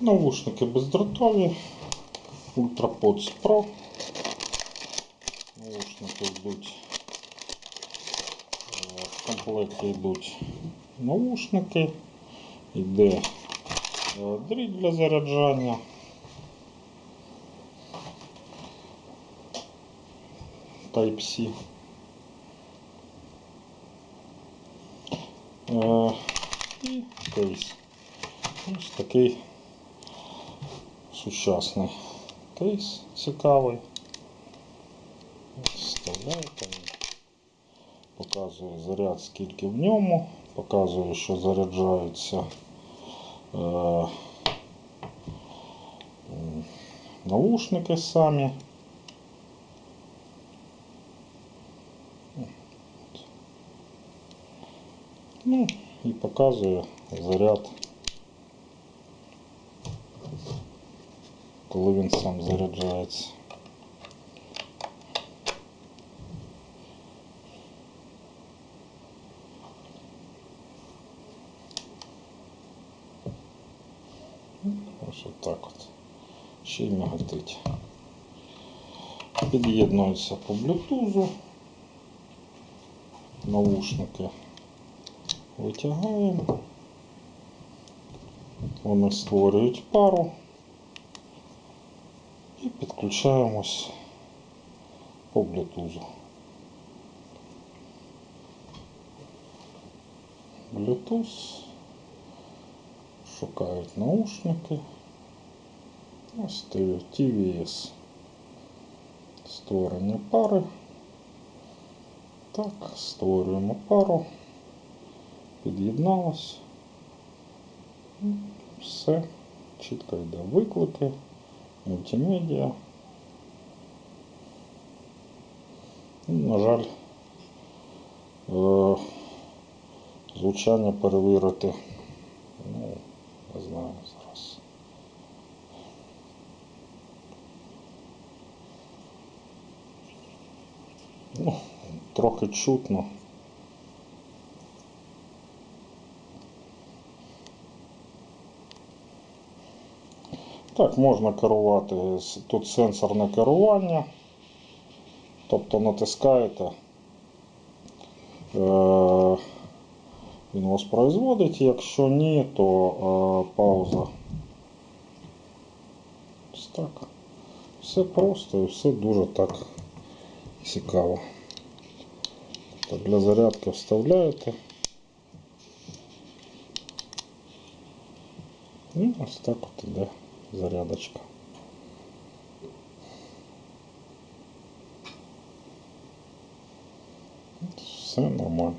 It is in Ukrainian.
Навушники бездротові, UltraPods Pro. Навушники йдуть. е, В комплекті йдуть навушники, йде е, дріт для заряджання. Type-C. Е, І кейс. Ось такий сучасний кейс цікавий. Вставляєте. Показує заряд, скільки в ньому. Показує, що заряджаються е, наушники самі. Ну, і показує заряд, коли він сам заряджається. Ось отак от. Ще й мигатить. Під'єднується по блютузу. Наушники витягаємо. Вони створюють пару підключаємось по блютузу. Bluetooth. Шукають наушники. Ось TVS. Створення пари. Так, створюємо пару. Під'єдналось. Все. Чітко йде виклики, мультимедіа. Ну, На жаль, е, звучання перевірити. Ну, не знаю зараз. Ну, трохи чутно. Так, можна керувати. Тут сенсорне керування. Тобто натискаєте. Е- він воспроизводить, якщо ні, то е, пауза. Ось так. Все просто і все дуже так цікаво. Тобто для зарядки вставляєте. І ось так от іде зарядочка. Все нормально.